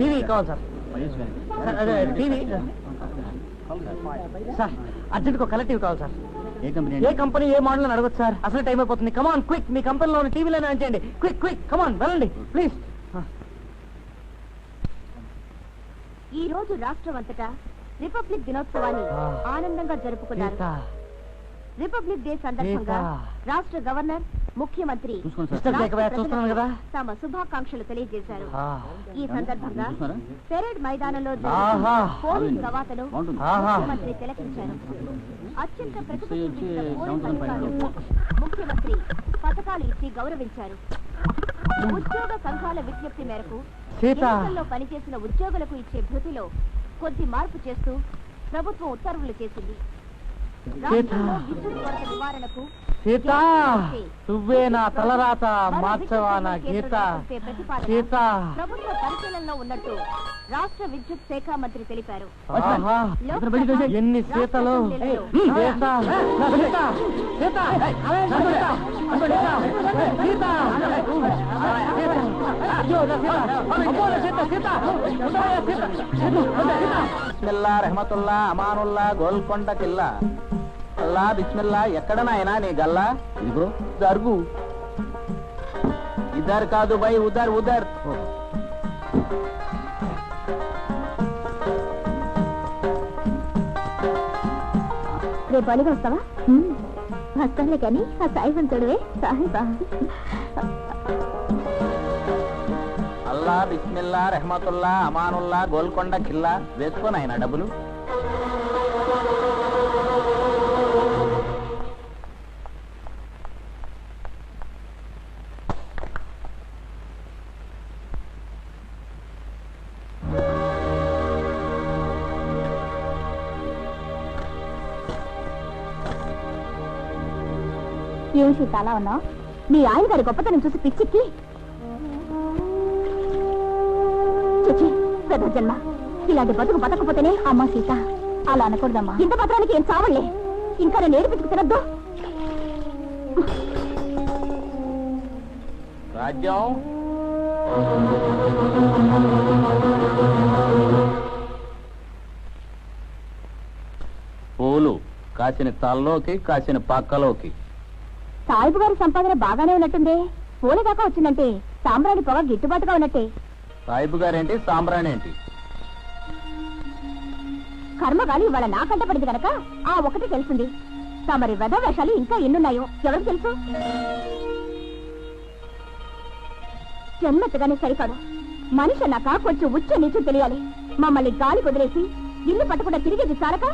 TV కావాలి sir. అదే TV. Sir అర్జెంట్గా ఒక కలర్ టీవీ కావాలి సార్. ఏ కంపెనీ ఏ కంపెనీ ఏ మోడల్ అని అడగచ్చు సార్? అసలు టైం అయిపోతుంది. కమాన్ క్విక్ మీ కంపెనీలో ఉన్న టీవీలోనే అంచేయండి క్విక్ క్విక్ కమాన్ వెళ్ళండి. ప్లీజ్ ఈ రోజు రాష్ట్రమంతటా రిపబ్లిక్ దినోత్సవాన్ని. ఆనందంగా జరుపుకున్నారు. రిపబ్లిక్ డే సందర్భంగా. రాష్ట్ర గవర్నర్ ముఖ్యమంత్రి తమ శుభాకాంక్షలు తెలియజేశారు. ఈ సందర్భంగా? పెరేడ్ మైదానంలో పోలింగ్ గవాతను. ముఖ్యమంత్రి తిలకించారు. అత్యంత ప్రతిభ ముఖ్యమంత్రి పథకాలు ఇచ్చి గౌరవించారు. ఉద్యోగ సంఘాల విజ్ఞప్తి మేరకు. ఎన్నికల్లో పనిచేసిన ఉద్యోగులకు ఇచ్చే భృతిలో కొద్ది మార్పు చేస్తూ ప్రభుత్వం ఉత్తర్వులు చేసింది. నివారణకు సీత నువ్వే నా తలరాత మార్చవా నా గీత. సీత. ప్రభుత్వ పరిశీలనలో ఉన్నట్టు రాష్ట్ర విద్యుత్ శాఖ మంత్రి తెలిపారు. ఎన్ని సీతలు రాష్ట్ర అసెంబ్లీలో సీత నా సీత సీత నా సీత సీత సీత. అయ్యో నా సీత. అబ్బో నా సీత. సీత. వదలయ్యా, సీత సీత వదలయ్యా, సీత బిస్మిల్లా రెహమతుల్లా అమానుల్లా గోల్కొండ కిల్లా. అల్లా బిస్మిల్లా ఎక్కడ నాయనా నీ గల్లా? ఇది బ్రో జరుగు. ఇద్దరు కాదు బై ఉదర్ ఉదర్. రేపు అడిగి వస్తావా? వస్తానులే కానీ ఆ సాయిబం తొడవే సాహిబా అల్లా బిస్మిల్లా రెహమతుల్లా అమానుల్లా గోల్కొండ కిల్లా వేసుకో నాయనా డబ్బులు. ఏం సీత అలా ఉన్నావు? మీ ఆయన గారి గొప్పతనం చూసి పిచ్చిక్కి? చచ్చి పెద్ద జన్మ. ఇలాంటి బతుకు బతకపోతేనే అమ్మ సీత. అలా అనకూడదమ్మా. ఇంత పత్రానికి ఏం చావలే ఇంకా నేను ఏడిపించుకు తినద్దు. రాజ్యం. పూలు కాసిన తల్లోకి కాసిన పక్కలోకి. సాయిబు గారి సంపాదన బాగానే ఉన్నట్టుందే. పూల దాకా వచ్చిందంటే సాంబ్రాణి పొగ గిట్టుబాటుగా ఉన్నట్టే. సాయిబు గారేంటి? సాంబ్రాణి ఏంటి? కర్మగాలి ఇవాళ నాకంట పడింది గనక ఆ ఒకటి తెలిసింది. తమరి వెధ వేషాలు ఇంకా ఎన్నున్నాయో ఎవరికి తెలుసు? జన్మెత్తగానే సరికాదు. మనిషి అన్నాక కొంచెం ఉచ్చ నీచు తెలియాలి. మమ్మల్ని గాలి కుదిరేసి ఇల్లు పట్టకుండా తిరిగేది చాలక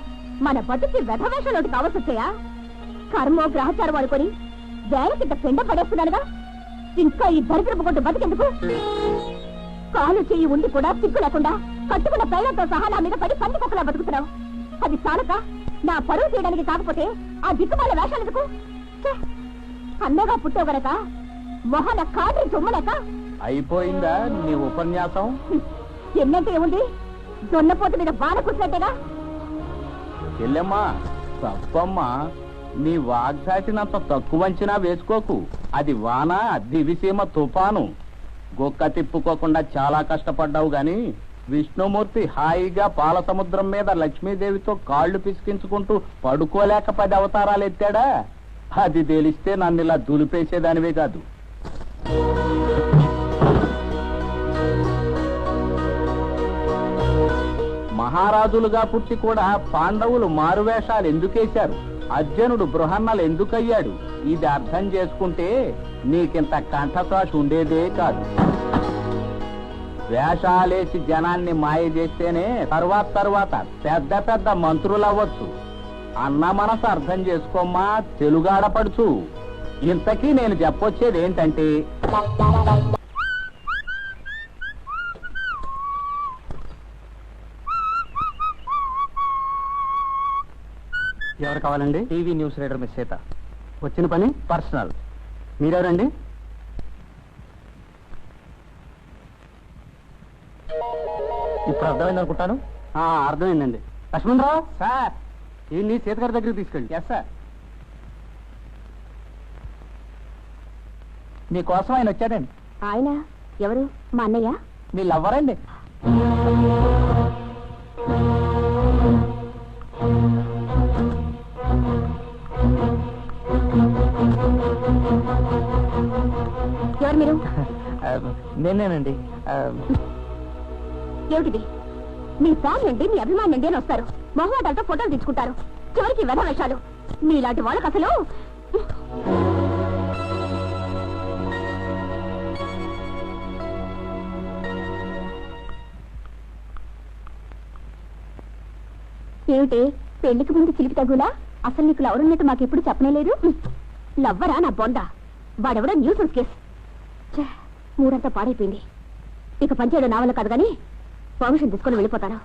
మన బతుకి వెధ వేషాలు కావాల్సి వచ్చాయా కర్మో గ్రహచారం అనుకొని వేల కింద పెండ పడేస్తున్నానుగా? ఇంకా ఈ దరిద్రపు కొట్టు బతికెందుకు? కాలు చెయ్యి ఉండి కూడా సిగ్గు లేకుండా కట్టుకున్న ప్రేమతో సహా నా మీద పడి పంది కుక్కలా బతుకుతున్నావు. అది చాలక నా పరువు తీయడానికి కాకపోతే ఆ దిక్కుమాల వేషాలు ఎందుకు! అన్నగా పుట్టావు గనక మొహన కాటి తుమ్మలేక? అయిపోయిందా నీ ఉపన్యాసం? ఎన్నంటే ఏముంది? దొన్నపోతు మీద బాణ కూర్చున్నట్టేగా? చెల్లెమ్మా తప్పమ్మా. నీ వాగ్దాటినంత తక్కువ అంచనా వేసుకోకు. అది వాన దివిసీమ తుఫాను. గొక్క తిప్పుకోకుండా చాలా కష్టపడ్డావు గాని విష్ణుమూర్తి హాయిగా పాల సముద్రం మీద లక్ష్మీదేవితో కాళ్ళు పిసికించుకుంటూ పడుకోలేక పది అవతారాలు ఎత్తాడా? అది తెలిస్తే నన్ను ఇలా దులిపేసేదానివే కాదు. మహారాజులుగా పుట్టి కూడా పాండవులు మారువేషాలు ఎందుకేశారు? అర్జునుడు బృహన్నలు ఎందుకయ్యాడు? ఇది అర్థం చేసుకుంటే నీకింత కంఠసాష్ ఉండేదే కాదు. వేషాలేసి జనాన్ని మాయ చేస్తేనే తర్వాత తర్వాత పెద్ద పెద్ద మంత్రులు అవ్వచ్చు అన్న మనసు అర్థం చేసుకోమ్మా తెలుగాడపడుచు. ఇంతకీ నేను చెప్పొచ్చేది ఏంటంటే ఎవరు కావాలండి? TV news reader miss Sita. వచ్చిన పని? పర్సనల్. మీరెవరండి? ఇప్పుడు అర్థమైంది అనుకుంటాను? అర్థమైందండి. లక్ష్మణరావు? సార్. ఈ సీత గారి దగ్గరికి తీసుకెళ్ళి. ఎస్ సార్ మీకోసం ఆయన వచ్చాడండి. ఆయన? ఎవరు? మా అన్నయ్య? మీ లవ్వరండి. ఎవరు మీరు? నేనేనండి. ఏమిటిది? మీ ఫ్యామిలీ అండి మీ అభిమాని అండి అని వస్తారు. మొహమాటాలతో ఫోటోలు తీసుకుంటారు చివరికి వెధ వేషాలు. మీలాంటి వాళ్ళకి అసలు ఏమిటి? పెళ్ళికి ముందు చిలిపి తగులా? అసలు నీకు లవర్ ఉన్నట్టు మాకెప్పుడు చెప్పనేలేదు లవ్వరా నా బొంద వాడెవడో న్యూస్ కేస్. మూడంతా పాడైపోయింది. ఇక పనిచేయడం నా వల్ల కాదు కానీ పర్మిషన్ తీసుకొని వెళ్ళిపోతాను.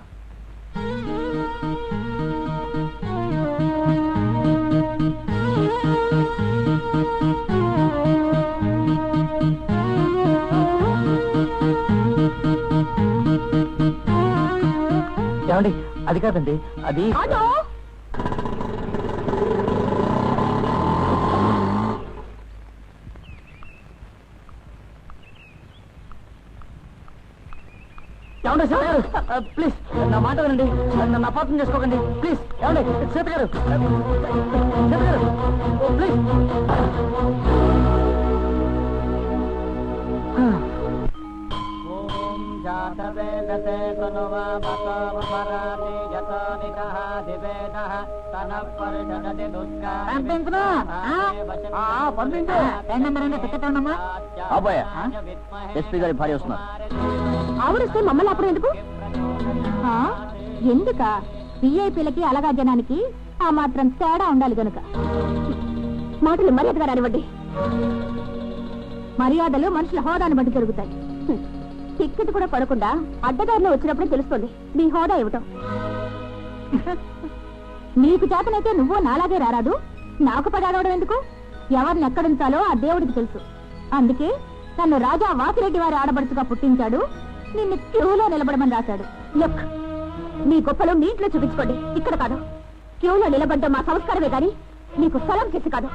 ఏమండి అది కాదండి అది ఏమండి సీత గారు ప్లీజ్ నా మాట వినండి. నన్ను అపార్థం చేసుకోకండి. ప్లీజ్ ఏమండి? సీత గారు. సీత గారు ప్లీజ్. ఓం జాతవేదసే తనువా భగవపరాది తనః పరిషదతి పంపించను. ఆ, ఆ, పంపించు. రండి, టికెట్ ఇవ్వండమ్మా. అబ్బాయ ఎస్పీ గారి భార్య వస్తున్నారు ఆవిడొస్తే మమ్మల్ని అప్పుడు ఎందుకు ఆ? ఎందుక విఐపీలకి అలగా జనానికి ఆ మాత్రం తేడా ఉండాలి గనుక మాటలు మర్యాదగా రానివ్వండి మర్యాదలు మనుషుల హోదాను బట్టి జరుగుతాయి. టిక్కెట్ కూడా పడకుండా అడ్డదారిలో వచ్చినప్పుడే తెలుస్తుంది మీ హోదా ఏమిటో నీకు చేతనైతే నువ్వు నాలాగే రారాదు. నాకు పడాడవడం ఎందుకు? ఎవరిని ఎక్కడుంచాలో ఆ దేవుడికి తెలుసు. అందుకే నన్ను రాజా వాసిరెడ్డి వారి ఆడబడుచుగా పుట్టించాడు. నిన్ను క్యూలో నిలబడమని రాశాడు. లుక్ మీ గొప్పలు మీ ఇంట్లో చూపించుకోండి. ఇక్కడ కాదు. క్యూలో నిలబడ్డం మా సంస్కారమే గాని మీకు స్థలం చేసి కాదు.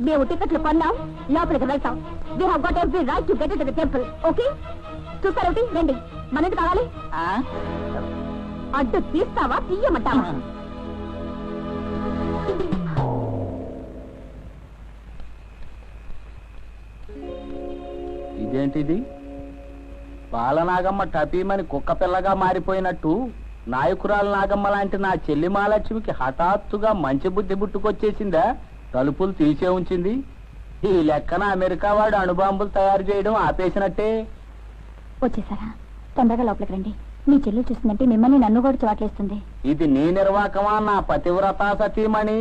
మేము టికెట్లు కొన్నాం లోపలికి వెళ్తాం. We have got every right to get to the temple okay చూస్తారేమిటి రండి. మన కావాలి అడ్డు తీస్తావా? తీయమంటావా? ఇదేంటిది బాలనాగమ్మ టపీమని కుక్క పిల్లగా మారిపోయినట్టు నాయకురాలు నాగమ్మ లాంటి నా చెల్లి మహాలక్ష్మికి హఠాత్తుగా మంచి బుద్ధి పుట్టుకొచ్చేసిందా? తలుపులు తీసే ఉంచింది. ఈ లెక్కన అమెరికా వాడు అణుబాంబులు తయారు చేయడం ఆపేసినట్టే. వచ్చేసారా? తొందరగా లోపలికి రండి. మీ చెల్లి చూస్తుందంటే మిమ్మల్ని నన్ను కూడా చోట్లేస్తుంది ఇది నీ నిర్వాకమా నా పతివ్రత సతీమణి?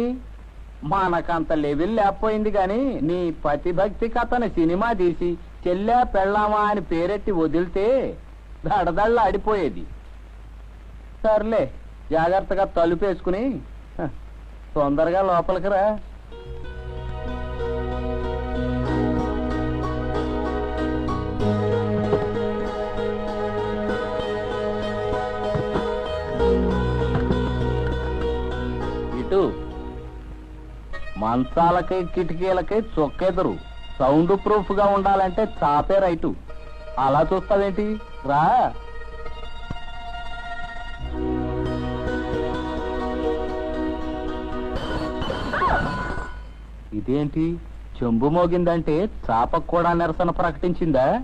మనకంత లెవెల్ లేకపోయింది గాని నీ పతిభక్తి కథని సినిమా తీసి చెల్లె పెళ్ళామా అని పేరెట్టి వదిలితే దడదళ్ళ అడిపోయేది సర్లే జాగ్రత్తగా తలుపేసుకుని తొందరగా లోపలికి రా. ఇటు మంచాలకి కిటికీలకి చొక్కెదరు. సౌండ్ ప్రూఫ్గా ఉండాలంటే చాపే రైటు. అలా చూస్తావేంటి? రా. ఇదేంటి? చెంబు మోగిందంటే చాపకు కూడా నిరసన ప్రకటించిందా?